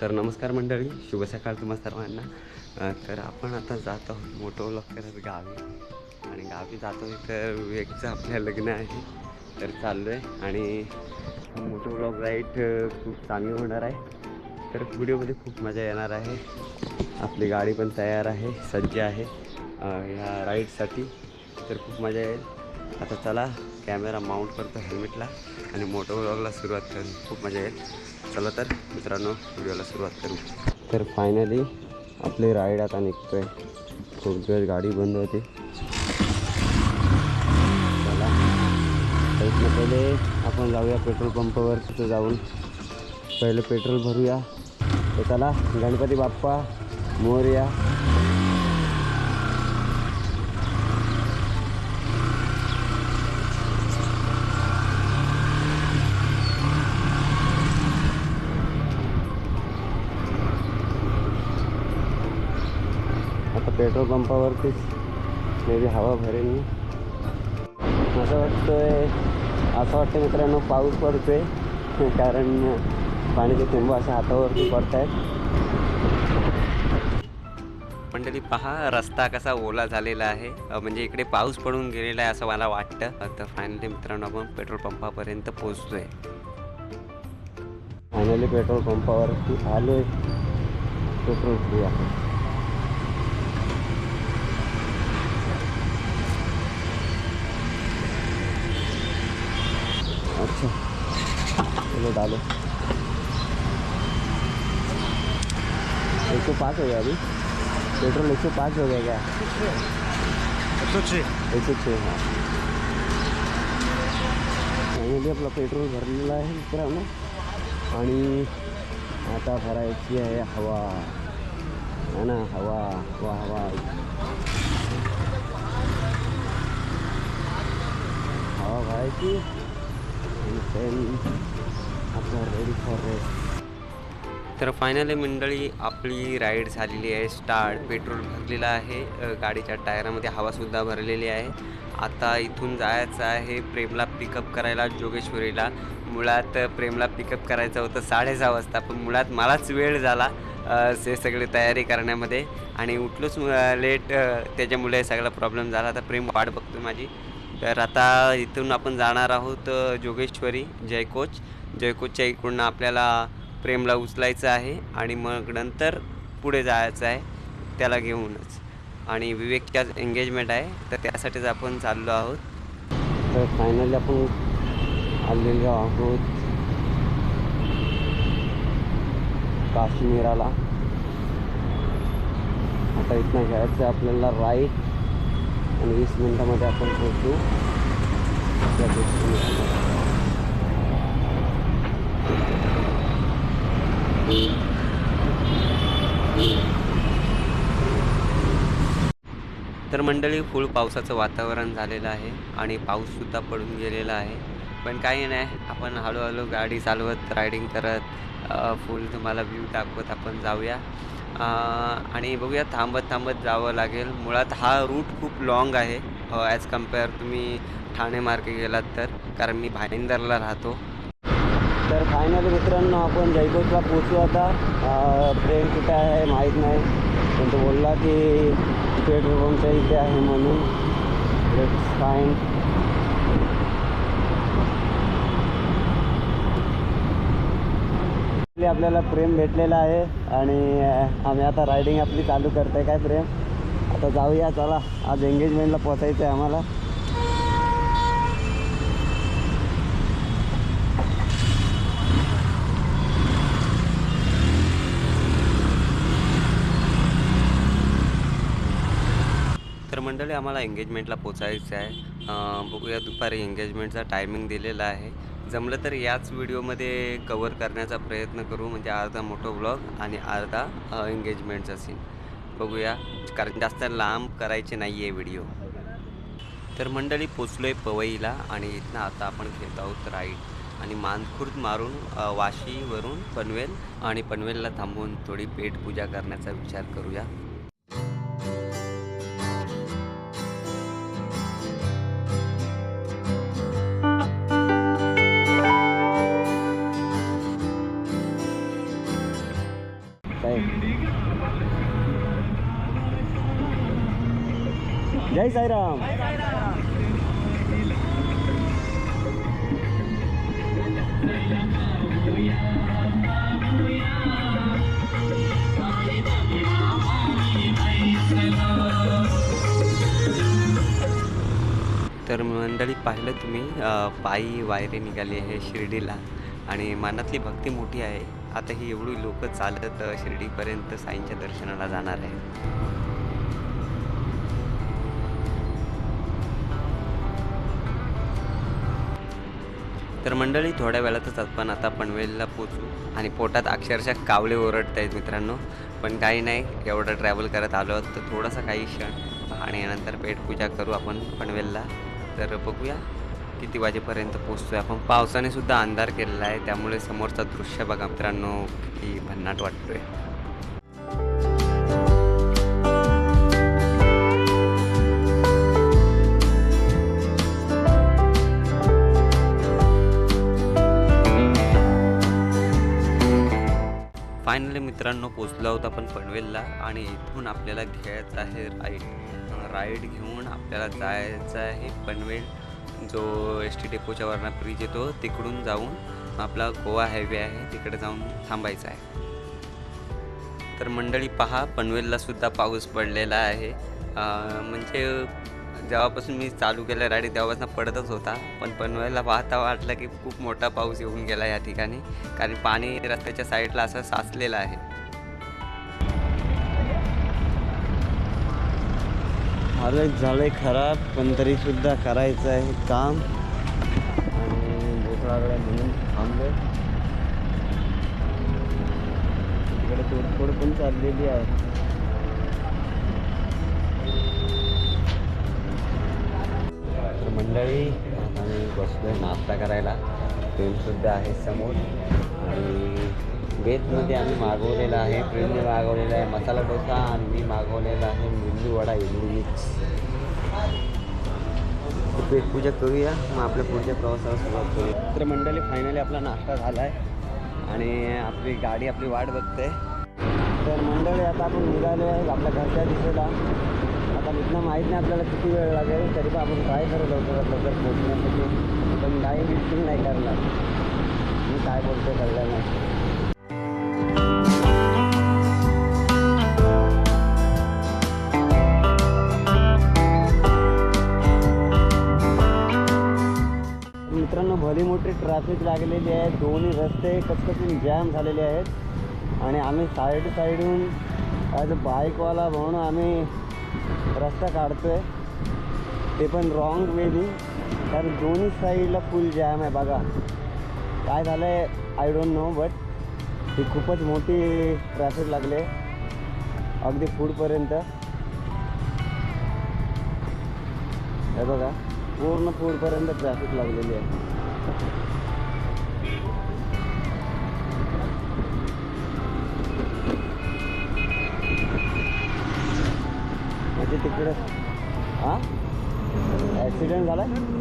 तर नमस्कार मंडळी शुभ सकाळ तुम्हा सर्वांना. तर आपण आता जात आहोत मोठं करत गावी. आणि गावी जातो तर एकचं आपल्या लग्न आहे. तर चाललो आहे आणि मोठं व्लॉग राईट खूप चांगली होणार आहे. तर व्हिडिओमध्ये खूप मजा येणार आहे. आपली गाडी पण तयार आहे सज्ज आहे. ह्या राईडसाठी तर खूप मजा येईल. आता चला कॅमेरा माउंट करतो हेल्मेटला आणि मोटो व्लॉगला सुरुवात करून खूप मजा येईल. चला तर मित्रांनो व्हिडिओला सुरुवात करू. तर फायनली आपली राईड आता निघतोय. खूप दिवस गाडी बंद होती. चला. तर पहिले आपण जाऊया पेट्रोल पंपावर तिथं जाऊन. पहिले पेट्रोल भरूया. तर चला गणपती बाप्पा मोर्या. पेट्रोल पंपावरतीच. मे बी हवा भरेल. मी असं वाटतंय असं वाटतं मित्रांनो पाऊस पडतोय. कारण पाण्याचे थेंब अशा हातावरती पडत आहेत मंडळी पहा रस्ता कसा ओला झालेला आहे. म्हणजे इकडे पाऊस पडून गेलेला आहे असं मला वाटतं. तर फायनली मित्रांनो आपण पेट्रोल पंपापर्यंत पोहोचतोय फायनली पेट्रोल पंपावरती आलोय. पेट्रोल फ्री आहे डालो एक सौ पाँच हो गया अभी. पेट्रोल एक सौ पाँच हो गया क्या? एक सौ छः हाँ. फायनली आपला पेट्रोल भरलेला आहे मित्रांनो आणि आता भरायची आहे हवा. है ना हवा हवा हवा. हवा भरायची. तर फायनली मंडळी आपली राईड झालेली आहे. स्टार्ट पेट्रोल भरलेलं आहे. गाडीच्या टायरामध्ये हवासुद्धा भरलेली आहे. आता इथून जायचं आहे प्रेमला पिकअप करायला जोगेश्वरीला. मुळात प्रेमला पिकअप करायचं होतं साडेसहा वाजता पण मुळात मलाच वेळ झाला अ, ते सगळी तयारी करण्यामध्ये. आणि उठलोच लेट त्याच्यामुळे सगळा प्रॉब्लेम झाला. तर प्रेम वाट बघतो माझी. तर आता इथून आपण जाणार आहोत जोगेश्वरी जोगेश्वरी जयकोच. जयकोच्या इकडून आपल्याला प्रेमला उचलायचं आहे आणि मग नंतर पुढे जायचं आहे त्याला घेऊनच. आणि विवेकच्या एंगेजमेंट आहे तर त्यासाठीच आपण चाललो आहोत. तर फायनली आपण आलेलो आहोत काश्मीराला. आता इथनं घ्यायचं आपल्याला राईट आणि वीस मिनटामध्ये आपण पोहोचू. त्या. तर मंडळी फुल पावसाचं वातावरण झालेलं आहे आणि पाऊससुद्धा पडून गेलेला आहे. पण काही नाही आपण हळूहळू गाडी चालवत रायडिंग करत फुल तुम्हाला व्ह्यू दाखवत आपण जाऊया. आणि बघूया थांबत थांबत जावं लागेल. मुळात हा रूट खूप लाँग आहे. ॲज कंपेअर तुम्ही ठाणे मार्गे गेलात तर. कारण मी भाईंदरला राहतो. तर फायनली मित्रांनो आपण जयकोटला पोचू आता. ट्रेन कुठे आहे माहीत नाही. पण तो बोलला की पेट्रोल पंपच्या इथे आहे म्हणून. फाईन आपल्याला प्रेम भेटलेला आहे आणि आम्ही आता रायडिंग आपली चालू करतोय. काय प्रेम? आता जाऊया चला. आज एंगेजमेंटला पोचायचं आहे आम्हाला तर मंडळी आम्हाला एंगेजमेंटला पोचायचं आहे. बघूया दुपारी एंगेजमेंटचा टायमिंग दिलेला आहे. जमलं तर याच व्हिडिओमध्ये कवर करण्याचा प्रयत्न करू म्हणजे अर्धा मोठं ब्लॉग आणि अर्धा एंगेजमेंटचा सीन बघूया कारण जास्त लांब करायचे नाही आहे व्हिडिओ तर मंडळी पोचलो आहे पवईला आणि इथनं आता आपण घेत आहोत राईड आणि मानखुर्द मारून वाशीवरून पनवेल आणि पनवेलला थांबून थोडी पेटपूजा करण्याचा विचार करूया. जय साईराम. तर मंडळी पाहिलं तुम्ही पायी वायरे निघाली आहे शिर्डीला आणि मनातली भक्ती मोठी आहे. आता ही एवढी लोक चालत शिर्डीपर्यंत साईंच्या दर्शनाला जाणार आहे मंडळी थोड्या वेळातच आपण आता पनवेलला पोचू आणि पोटात अक्षरशः कावळे ओरडत आहेत मित्रांनो. पण काही नाही एवढं ट्रॅव्हल करत आलो आहोत तर थोडासा काही क्षण आणि यानंतर पेटपूजा करू आपण पनवेलला. तर बघूया किती वाजेपर्यंत पोचतोय आपण. पावसाने सुद्धा अंधार केलेला आहे त्यामुळे समोरचा दृश्य बघा मित्रांनो किती भन्नाट वाटतोय. फायनली मित्रांनो पोचलो आहोत आपण पनवेलला आणि इथून आपल्याला घ्यायचं आहे राईड राईड घेऊन आपल्याला जायचं आहे पनवेल. जो एस टी डेपोच्या वरना ब्रिज येतो तिकडून जाऊन आपला गोवा हायवे आहे तिकडे जाऊन थांबायचं आहे. तर मंडळी पहा पनवेललासुद्धा पाऊस पडलेला आहे. म्हणजे जेव्हापासून मी चालू केलं राडी तेव्हापासून पडतच होता. पण पनवेलला पाहता वाटलं की खूप मोठा पाऊस येऊन गेला या ठिकाणी. कारण पाणी रस्त्याच्या साईडला असं साचलेलं आहे. हालत आहे खराब पण तरीसुद्धा करायचं आहे काम. आणि भूक म्हणून थांबलो. तिकडे तोडफोड पण चाललेली आहे. मंडळी आता आम्ही बसलोय नाश्ता करायला. ट्रेनसुद्धा आहे समोर. आणि वेजमध्ये आम्ही मागवलेला आहे ट्रेनने मागवलेला आहे मसाला डोसा आणि मी मागवलेला आहे मेंदू वडा इडली मिक्स. पूजा पेटपूजा करूया. मग आपल्या पुढच्या प्रवासाला सुरुवात करूया. तर मंडळी फायनली आपला नाश्ता झाला आहे आणि आपली गाडी आपली वाट बघते. तर मंडळी आता आपण निघालो आहे आपल्या घरच्या दिशेला. आता इथनं माहीत नाही आपल्याला किती वेळ लागेल तरी पण आपण ट्राय करू लवकरात लवकर पोहोचण्यासाठी? पण काही मिटिंग नाही करणार. मी काय बोलतो कळलं नाही. मित्रांनो भली मोठी ट्रॅफिक लागलेली आहे. दोन्ही रस्ते कचकचून जॅम झालेले आहेत. आणि आम्ही साईड साईडहून ॲज अ बाईकवाला म्हणून आम्ही रस्ता काढतोय. ते पण रॉंग वेनी कारण दोन्ही साईडला फुल जॅम आहे बघा. काय झालं आहे आय डोंट नो बट ही खूपच मोठी ट्रॅफिक लागले. अगदी फूडपर्यंत हे बघा पूर्ण फूडपर्यंत ट्रॅफिक लागलेली आहे. तिकडे. हा? ॲक्सिडेंट झाला आहे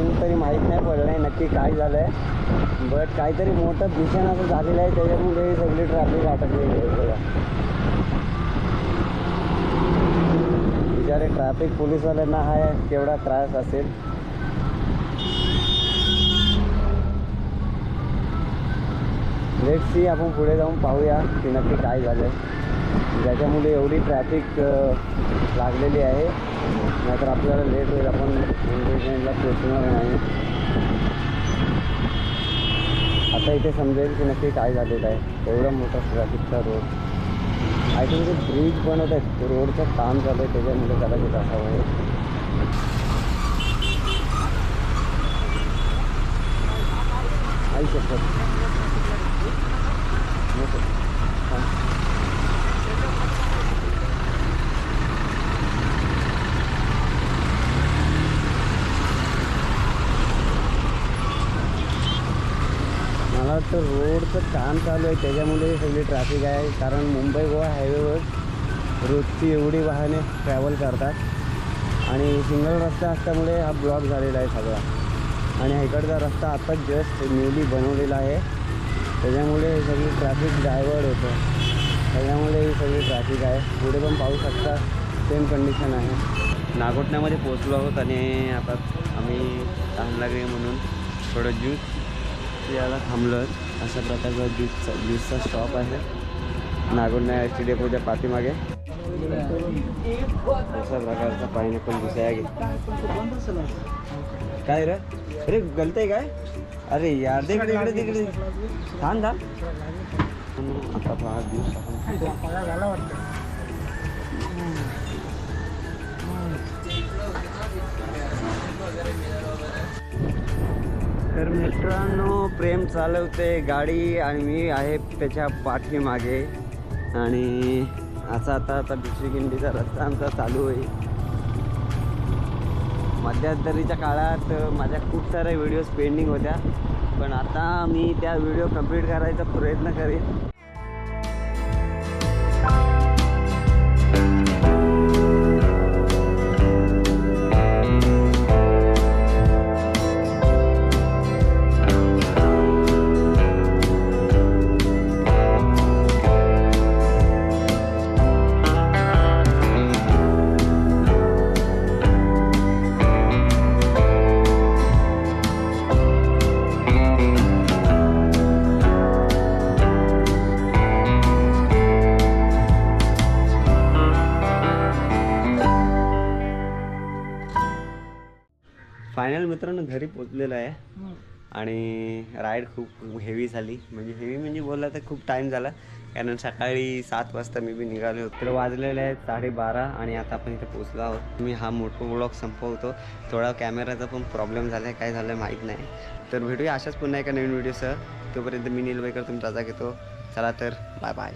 अजून तरी माहीत नाही पडलं आहे नक्की काय झालं आहे बट काहीतरी मोठं भीषण असं झालेलं आहे त्याच्यामुळे सगळी ट्रॅफिक अटकलेली आहे बघा. बिचारे ट्रॅफिक पोलिसवाल्यांना हा केवढा त्रास असेल. लेट सी आपण पुढे जाऊन पाहूया की नक्की काय झालं आहे ज्याच्यामुळे एवढी ट्रॅफिक लागलेली आहे. नाहीतर आपल्याला लेट होईल आपण एंटरटेनमेंटला पोचणार नाही. आता इथे समजेल की नक्की काय झालेलं आहे. एवढा मोठा ट्रॅफिकचा रोड आय थिंक ते ब्रिज बनवत आहेत. रोडचं काम चालू आहे त्याच्यामुळे कदाचित असावं आहे. आई शकत नको. हां. मला मला वाटतं रोडचं काम चालू आहे. त्याच्यामुळे सगळी ट्रॅफिक आहे. कारण मुंबई गोवा हायवेवर रोजची एवढी वाहने ट्रॅव्हल करतात. आणि सिंगल रस्ता असल्यामुळे हा ब्लॉक झालेला आहे सगळा. आणि इकडचा रस्ता आता जस्ट न्यूली बनवलेला आहे. त्याच्यामुळे हे सगळी ट्रॅफिक डायवर्ट होतं. त्याच्यामुळे ही सगळी ट्रॅफिक आहे. पुढे पण पाहू शकता सेम कंडिशन आहे. नागोटण्यामध्ये पोचलो आहोत आणि आता आम्ही चांगला म्हणून थोडं ज्यूस यायला थांबलो आहोत अशा प्रकारचा ज्यूसचा ज्यूसचा स्टॉप आहे. नागोंडा एस टी डेपोच्या पाठीमागे. अशा प्रकारचा पायनॅपल ज्यूस आहे काय रे? अरे गलत आहे काय? अरे यार तिकडे इकडे तिकडे थांब थांब. आता पहा ज्यूस मित्रांनो प्रेम चालवते गाडी आणि मी आहे त्याच्या पाठीमागे. आणि असा आता आता दुसरी गिंडीचा रस्ता आमचा चालू होईल. मध्यंतरीच्या काळात माझ्या खूप साऱ्या व्हिडिओज पेंडिंग होत्या. पण आता मी त्या व्हिडिओ कंप्लीट करायचा प्रयत्न करेन. मित्रांनो घरी पोचलेलो आहे. आणि राईड खूप हेवी झाली. म्हणजे हेवी म्हणजे बोलला तर खूप टाईम झाला. कारण सकाळी सात वाजता मी बी निघालो होतो. तर वाजलेले आहेत साडेबारा आणि आता आपण इथे पोचलो आहोत. मी हा मोठो ब्लॉग संपवतो. थोडा कॅमेराचा पण प्रॉब्लेम झाला आहे काय झालं माहीत नाही. तर भेटूया अशाच पुन्हा एका नवीन व्हिडिओसह तोपर्यंत मी नीलबाईकर तुमचा रजा घेतो. चला तर बाय बाय